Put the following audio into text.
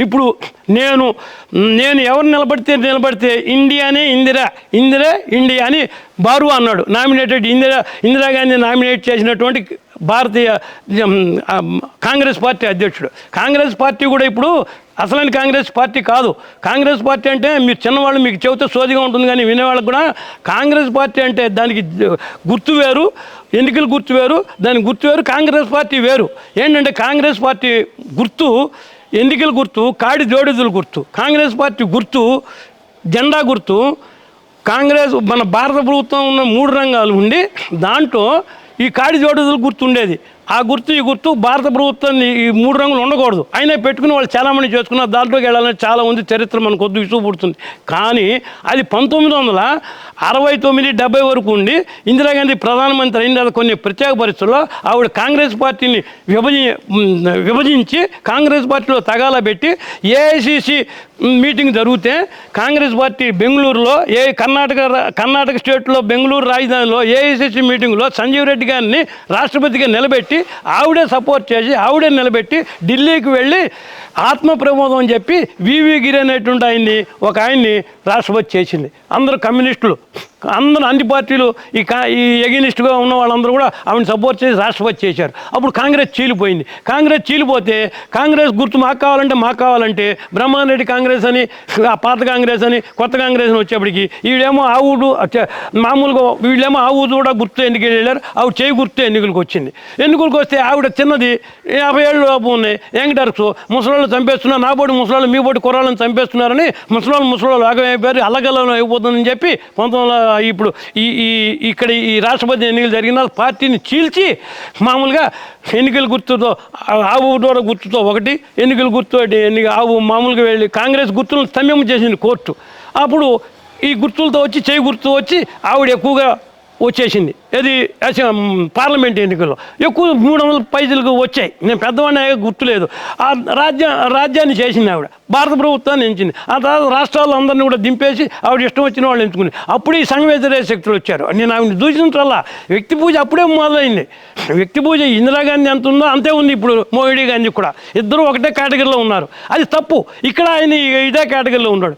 ఇప్పుడు నేను నేను ఎవరు నిలబడితే నిలబడితే ఇండియానే ఇందిరా ఇందిరా ఇండియా అని బారు అన్నాడు. నామినేటెడ్ ఇందిరా ఇందిరాగాంధీ నామినేట్ చేసినటువంటి భారతీయ కాంగ్రెస్ పార్టీ అధ్యక్షుడు. కాంగ్రెస్ పార్టీ కూడా ఇప్పుడు అసలైన కాంగ్రెస్ పార్టీ కాదు. కాంగ్రెస్ పార్టీ అంటే మీరు చిన్నవాళ్ళు మీకు చెబితే సోదిగా ఉంటుంది కానీ వినేవాళ్ళకు కూడా కాంగ్రెస్ పార్టీ అంటే దానికి గుర్తు వేరు ఎన్నికలు గుర్తు వేరు దానికి గుర్తు వేరు కాంగ్రెస్ పార్టీ వేరు. ఏంటంటే కాంగ్రెస్ పార్టీ గుర్తు ఎన్నికల గుర్తు కాడి జోడిదుల గుర్తు కాంగ్రెస్ పార్టీ గుర్తు జెండా గుర్తు కాంగ్రెస్ మన భారత ప్రభుత్వం ఉన్న మూడు రంగాలు ఉండి దాంట్లో ఈ కాడి జోడిదుల గుర్తు ఉండేది ఆ గుర్తు ఈ గుర్తు భారత ప్రభుత్వం ఈ మూడు రంగులు ఉండకూడదు. అయినా పెట్టుకుని వాళ్ళు చాలామంది చేసుకున్నారు. దాంట్లోకి వెళ్ళాలని చాలా ఉంది చరిత్ర మనకు కొద్ది విసుగు పుడుతుంది కానీ అది పంతొమ్మిది వందల అరవై తొమ్మిది డెబ్బై వరకు ఉండి ఇందిరాగాంధీ ప్రధానమంత్రి అయిన కొన్ని ప్రత్యేక పరిస్థితుల్లో ఆవిడ కాంగ్రెస్ పార్టీని విభజి విభజించి కాంగ్రెస్ పార్టీలో తగాలా పెట్టి ఏఐసిసి మీటింగ్ జరిగితే కాంగ్రెస్ పార్టీ బెంగళూరులో ఏ కర్ణాటక కర్ణాటక స్టేట్లో బెంగళూరు రాజధానిలో ఏఐసిసి మీటింగ్లో సంజీవ్ రెడ్డి గారిని రాష్ట్రపతిగా నిలబెట్టి ఆవిడే సపోర్ట్ చేసి ఆవిడే నిలబెట్టి ఢిల్లీకి వెళ్ళి ఆత్మ ప్రమోదం అని చెప్పి వివి గిరి అనేటువంటి ఆయన్ని ఒక ఆయన్ని రాష్ట్రపతి చేసింది. అందరూ కమ్యూనిస్టులు. అందరూ అన్ని పార్టీలు ఈ కా ఈ ఎగినిస్ట్గా ఉన్న వాళ్ళందరూ కూడా ఆవిడని సపోర్ట్ చేసి రాష్ట్రపతి చేశారు. అప్పుడు కాంగ్రెస్ చీలిపోయింది. కాంగ్రెస్ చీలిపోతే కాంగ్రెస్ గుర్తు మాకు కావాలంటే మాకు కావాలంటే బ్రహ్మారెడ్డి కాంగ్రెస్ అని ఆ పాత కాంగ్రెస్ అని కొత్త కాంగ్రెస్ అని వచ్చేప్పటికి వీళ్ళేమో ఆ ఊరు మామూలుగా వీళ్ళేమో ఆ ఊరు కూడా గుర్తు ఎన్నికలు వెళ్ళారు. ఆవిడ చేయి గుర్తు ఎన్నికలకు వచ్చింది. ఎన్నికలకు వస్తే ఆవిడ చిన్నది యాభై ఏళ్ళు లోపు ఉన్నాయి. యంగ్డర్స్ ముసలాళ్ళు చంపేస్తున్నారు. నా బోటి ముసలాళ్ళు మీ బోటి కుర్రాళ్ళని చంపేస్తున్నారని ముసలాళ్ళు ముసలాళ్ళు ఆగమైపోయారు. అల్లగల్లం అయిపోతుందని చెప్పి పంతొమ్మిది వందల ఇప్పుడు ఈ ఈ ఇక్కడ ఈ రాష్ట్రపతి ఎన్నికలు జరిగిన పార్టీని చీల్చి మామూలుగా ఎన్నికల గుర్తుతో ఆవు ద్వారా గుర్తుతో ఒకటి ఎన్నికల గుర్తు ఎన్నిక ఆవు మామూలుగా వెళ్ళి కాంగ్రెస్ గుర్తులను స్తంభం చేసింది కోర్టు. అప్పుడు ఈ గుర్తులతో వచ్చి చేయి గుర్తు వచ్చి ఆవిడ ఎక్కువగా వచ్చేసింది. ఇది పార్లమెంట్ ఎన్నికల్లో. ఎక్కువ మూడు వందల పైసలకు వచ్చాయి. నేను పెద్దవాడిని గుర్తులేదు. ఆ రాజ్య రాజ్యాన్ని చేసింది ఆవిడ. భారత ప్రభుత్వాన్ని ఎంచింది. ఆ తర్వాత రాష్ట్రాలు అందరినీ కూడా దింపేసి ఆవిడ ఇష్టం వచ్చిన వాళ్ళు ఎంచుకుంది అప్పుడు ఈ సంఘ వ్యతిరేక శక్తులు వచ్చారు. నేను ఆవిడని దూషించాలా వ్యక్తి పూజ అప్పుడే మొదలైంది. వ్యక్తి పూజ ఇందిరాగాంధీ ఎంత ఉందో అంతే ఉంది ఇప్పుడు మోడీ గాంధీ కూడా. ఇద్దరు ఒకటే కేటగిరీలో ఉన్నారు. అది తప్పు. ఇక్కడ ఆయన ఇదే కేటగిరీలో ఉన్నాడు.